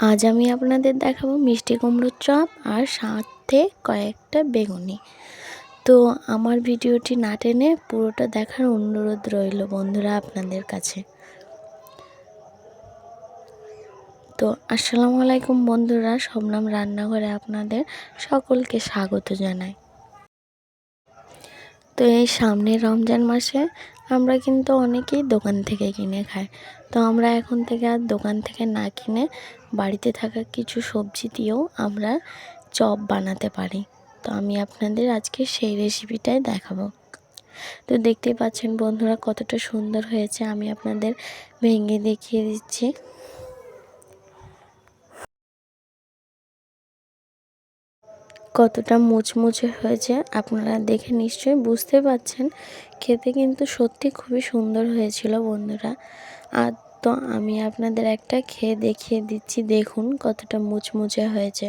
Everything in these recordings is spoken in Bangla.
আজ আমি আপনাদের দেখাবো মিষ্টি কুমড়োর চপ আর সাথে কয়েকটা বেগুনি। তো আমার ভিডিওটি না টেনে পুরোটা দেখার অনুরোধ রইল বন্ধুরা আপনাদের কাছে। তো আসসালামু আলাইকুম বন্ধুরা, শবনাম রান্নাঘরে আপনাদের সকলকে স্বাগত জানাই। তো এই সামনের রমজান মাসে আমরা কিন্তু অনেকেই দোকান থেকে কিনে খাই। তো আমরা এখন থেকে আর দোকান থেকে না কিনে বাড়িতে থাকা কিছু সবজি দিয়েও আমরা চপ বানাতে পারি। তো আমি আপনাদের আজকে সেই রেসিপিটাই দেখাবো। তো দেখতে পাচ্ছেন বন্ধুরা কতটা সুন্দর হয়েছে। আমি আপনাদের ভেঙে দেখিয়ে দিচ্ছি। কতটা মুচমুচে হয়েছে আপনারা দেখে নিশ্চয়ই বুঝতে পাচ্ছেন খেতে কিন্তু সত্যি খুবই সুন্দর হয়েছিল বন্ধুরা। আর তো আমি আপনাদের একটা খেয়ে দেখিয়ে দিচ্ছি, দেখুন কতটা মুচমুচে হয়েছে।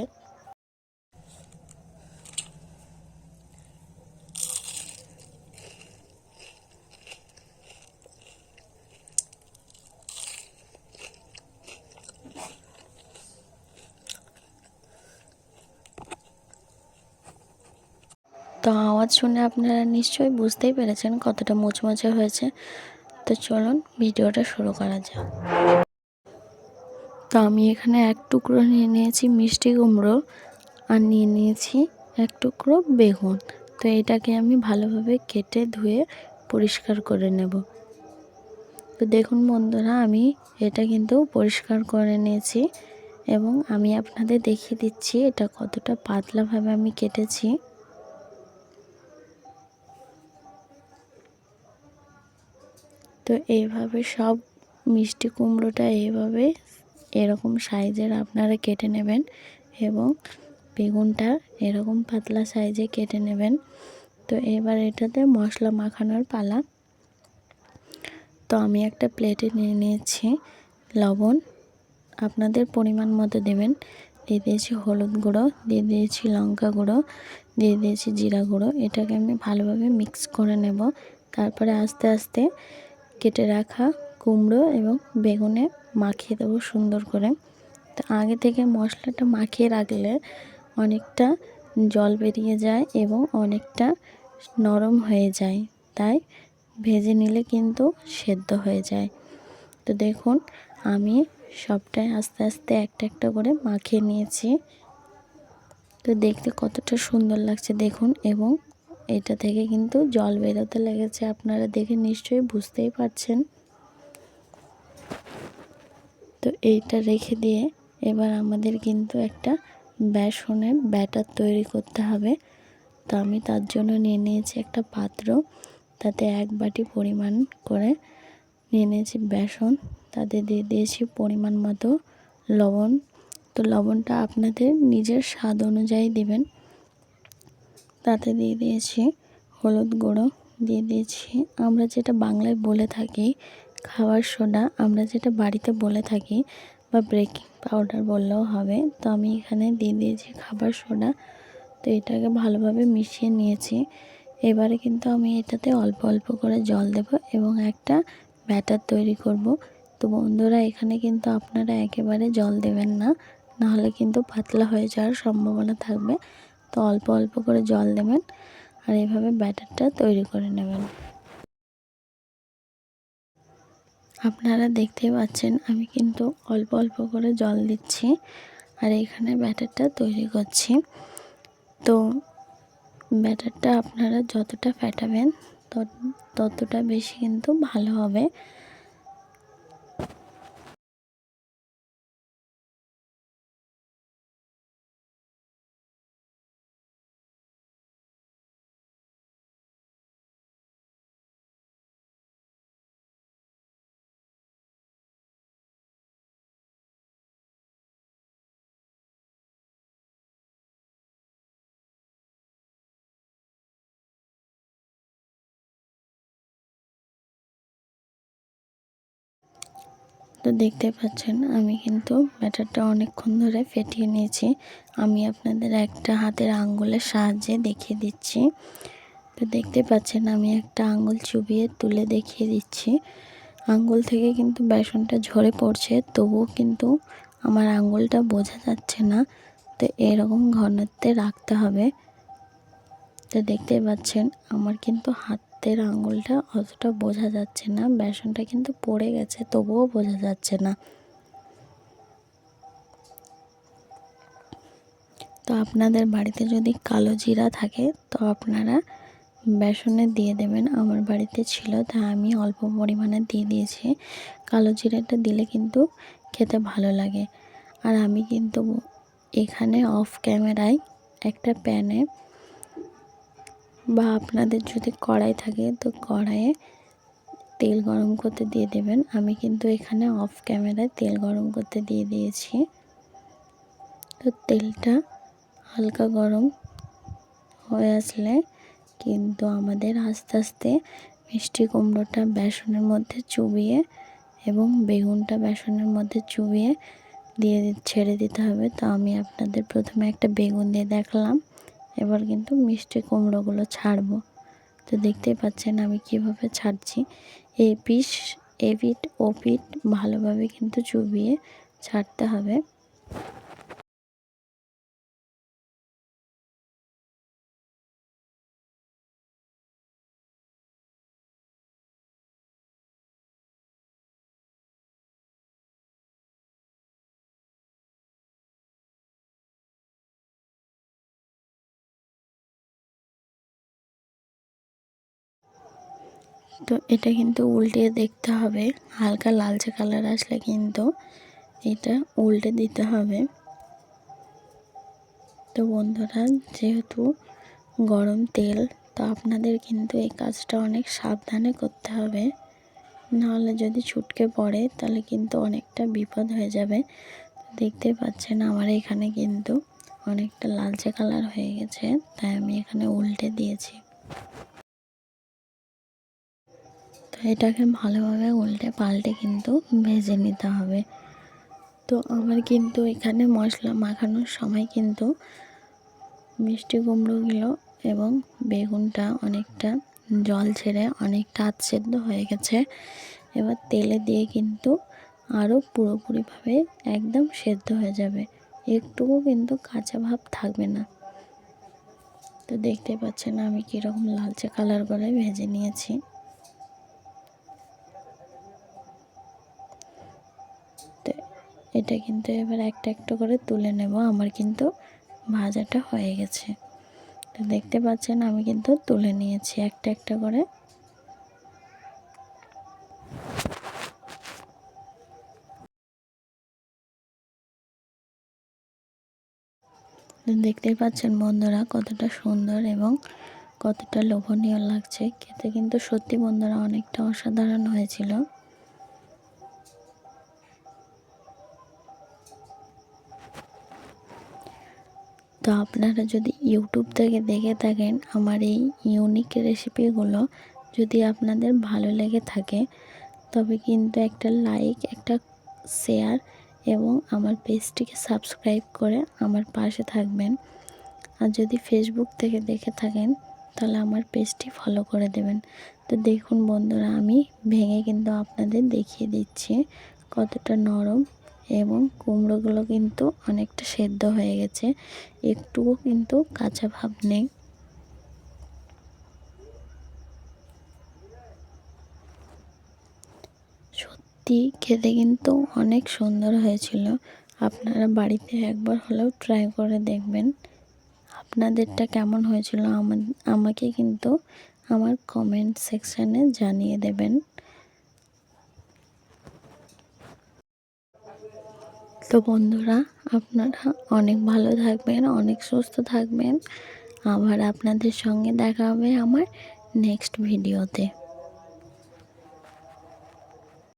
তো আওয়াজ শুনে আপনারা নিশ্চয়ই বুঝতেই পেরেছেন কতটা মুচমুচে হয়েছে। তো চলুন ভিডিওটা শুরু করা যাক। তো আমি এখানে এক টুকরো নিয়ে নিয়েছি মিষ্টি কুমড়ো আর নিয়ে নিয়েছি এক টুকরো বেগুন। তো এটাকে আমি ভালোভাবে কেটে ধুয়ে পরিষ্কার করে নেব। তো দেখুন বন্ধুরা, আমি এটা কিন্তু পরিষ্কার করে নিয়েছি এবং আমি আপনাদের দেখিয়ে দিচ্ছি এটা কতটা পাতলাভাবে আমি কেটেছি। তো এইভাবে সব মিষ্টি কুমড়োটা এইভাবে এরকম সাইজের আপনারা কেটে নেবেন এবং বেগুনটা এরকম পাতলা সাইজে কেটে নেবেন। তো এবার এটাতে মশলা মাখানোর পালা। তো আমি একটা প্লেটে নিয়ে নিয়েছি লবণ। আপনাদের পরিমাণ মতো দেবেন। দিয়ে দিয়েছি হলুদ গুঁড়ো, দিয়ে দিয়েছি লঙ্কা গুঁড়ো, দিয়ে দিয়েছি জিরা গুঁড়ো। এটাকে আমি ভালোভাবে মিক্স করে নেব। তারপরে আস্তে আস্তে কেটে রাখা কুমড়ো এবং বেগুনে মাখিয়ে দেবো সুন্দর করে। তো আগে থেকে মশলাটা মাখিয়ে রাখলে অনেকটা জল বেরিয়ে যায় এবং অনেকটা নরম হয়ে যায়। তাই ভেজে নিলে কিন্তু সেদ্ধ হয়ে যায়। তো দেখুন, আমি সবটাই আস্তে আস্তে একটা একটা করে মাখিয়ে নিয়েছি। তো দেখতে কতটা সুন্দর লাগছে দেখুন এবং এটা থেকে কিন্তু জল বেরোতে লেগেছে। আপনারা দেখে নিশ্চয়ই বুঝতেই পারছেন। তো এইটা রেখে দিয়ে এবার আমাদের কিন্তু একটা বেসনের ব্যাটার তৈরি করতে হবে। তো আমি তার জন্য নিয়ে নিয়েছি একটা পাত্র। তাতে এক বাটি পরিমাণ করে নিয়ে নিয়েছি বেসন। তাতে দিয়ে দিয়েছি পরিমাণ মতো লবণ। তো লবণটা আপনাদের নিজের স্বাদ অনুযায়ী দিবেন। তাতে দিয়ে দিয়েছি হলুদ গুঁড়ো, দিয়ে দিয়েছি। আমরা যেটা বাংলায় বলে থাকি খাবার সোডা, আমরা যেটা বাড়িতে বলে থাকি বা ব্রেকিং পাউডার বললেও হবে, তো আমি এখানে দিয়ে দিয়েছি খাবার সোডা। তো এটাকে ভালোভাবে মিশিয়ে নিয়েছি। এবারে কিন্তু আমি এটাতে অল্প অল্প করে জল দেব এবং একটা ব্যাটার তৈরি করব। তো বন্ধুরা, এখানে কিন্তু আপনারা একেবারে জল দেবেন না, নাহলে কিন্তু পাতলা হয়ে যাওয়ার সম্ভাবনা থাকবে। তো অল্প অল্প করে জল দেবেন আর এইভাবে ব্যাটারটা তৈরি করে নেবেন। আপনারা দেখতেই পাচ্ছেন আমি কিন্তু অল্প অল্প করে জল দিচ্ছি আর এখানে ব্যাটারটা তৈরি করছি। তো ব্যাটারটা আপনারা যতটা ফ্যাটাবেন ততটা বেশি কিন্তু ভালো হবে। তো দেখতে পাচ্ছেন, আমি কিন্তু ব্যাটারটা অনেকক্ষণ ধরে ফেটিয়ে নিয়েছি। আমি আপনাদের একটা হাতের আঙ্গুলের সাহায্যে দেখিয়ে দিচ্ছি। তো দেখতে পাচ্ছেন, আমি একটা আঙ্গুল চুবিয়ে তুলে দেখিয়ে দিচ্ছি। আঙ্গুল থেকে কিন্তু বেসনটা ঝরে পড়ছে, তবুও কিন্তু আমার আঙুলটা বোঝা যাচ্ছে না। তো এরকম ঘনত্বে রাখতে হবে। তো দেখতেই পাচ্ছেন, আমার কিন্তু হাতের আঙুলটা অতটা বোঝা যাচ্ছে না, বেসনটা কিন্তু পড়ে গেছে, তবুও বোঝা যাচ্ছে না। তো আপনাদের বাড়িতে যদি কালো জিরা থাকে, তো আপনারা বেসনে দিয়ে দেবেন। আমার বাড়িতে ছিল তা আমি অল্প পরিমাণে দিয়ে দিয়েছি। কালো জিরাটা দিলে কিন্তু খেতে ভালো লাগে। আর আমি কিন্তু এখানে অফ ক্যামেরায় একটা প্যানে বা আপনাদের যদি কড়াই থাকে, তো কড়াইয়ে তেল গরম করতে দিয়ে দেবেন। আমি কিন্তু এখানে অফ ক্যামেরায় তেল গরম করতে দিয়ে দিয়েছি। তো তেলটা হালকা গরম হয়ে আসলে কিন্তু আমাদের আস্তে আস্তে মিষ্টি কুমড়োটা বেসনের মধ্যে চুবিয়ে এবং বেগুনটা বেসনের মধ্যে চুবিয়ে দিয়ে ছেড়ে দিতে হবে। তো আমি আপনাদের প্রথমে একটা বেগুন দিয়ে দেখলাম। এবার কিন্তু মিষ্টি কুমড়োগুলো ছাড়বো। তো দেখতেই পাচ্ছেন আমি কীভাবে ছাড়ছি। এই পিস এ পিঠ ও পিঠ ভালোভাবে কিন্তু চুবিয়ে ছাড়তে হবে। তো এটা কিন্তু উল্টে দেখতে হবে। হালকা লালচে কালার আসলে কিন্তু এটা উল্টে দিতে হবে। তো বন্ধুরা, যেহেতু গরম তেল, তো আপনাদের কিন্তু এই কাজটা অনেক সাবধানে করতে হবে। নাহলে যদি ছুটকে পড়ে, তাহলে কিন্তু অনেকটা বিপদ হয়ে যাবে। দেখতে পাচ্ছেন আমার এখানে কিন্তু অনেকটা লালচে কালার হয়ে গেছে, তাই আমি এখানে উল্টে দিয়েছি। এটাকে ভালোভাবে উল্টে পাল্টে কিন্তু ভেজে নিতে হবে। তো আমার কিন্তু এখানে মশলা মাখানোর সময় কিন্তু মিষ্টি কুমড়োগুলো এবং বেগুনটা অনেকটা জল ছেড়ে অনেকটা সেদ্ধ হয়ে গেছে। এবার তেলে দিয়ে কিন্তু আরও পুরোপুরিভাবে একদম সেদ্ধ হয়ে যাবে। একটুকু কিন্তু কাঁচা ভাব থাকবে না। তো দেখতে পাচ্ছেন আমি কীরকম লালচে কালার করে ভেজে নিয়েছি। এটা কিন্তু এবার একটা একটা করে তুলে নেব। আমার কিন্তু ভাজাটা হয়ে গেছে। তো দেখতে পাচ্ছেন, আমি কিন্তু তুলে নিয়েছি একটা একটা করে। দেখতেই পাচ্ছেন বন্ধুরা, কতটা সুন্দর এবং কতটা লোভনীয় লাগছে। খেতে কিন্তু সত্যি বন্ধুরা অনেকটা অসাধারণ হয়েছিল। তো আপনারা যদি ইউটিউব থেকে দেখে থাকেন আমার এই ইউনিক রেসিপিগুলো যদি আপনাদের ভালো লেগে থাকে, তবে কিন্তু একটা লাইক একটা শেয়ার এবং আমার পেজটিকে সাবস্ক্রাইব করে আমার পাশে থাকবেন। আর যদি ফেসবুক থেকে দেখে থাকেন, তাহলে আমার পেজটি ফলো করে দেবেন। তো দেখুন বন্ধুরা, আমি ভেঙে কিন্তু আপনাদের দেখিয়ে দিচ্ছি কতটা নরম এবং কুমড়োগুলো কিন্তু অনেকটা সেদ্ধ হয়ে গেছে। একটুও কিন্তু কাঁচা ভাব নেই। সত্যি খেতে কিন্তু অনেক সুন্দর হয়েছিল। আপনারা বাড়িতে একবার হলেও ট্রাই করে দেখবেন। আপনাদেরটা কেমন হয়েছিল আমাকে কিন্তু আমার কমেন্ট সেকশানে জানিয়ে দেবেন। তো বন্ধুরা, আপনারা অনেক ভালো থাকবেন, অনেক সুস্থ থাকবেন। আবার আপনাদের সঙ্গে দেখা হবে আমার নেক্সট ভিডিওতে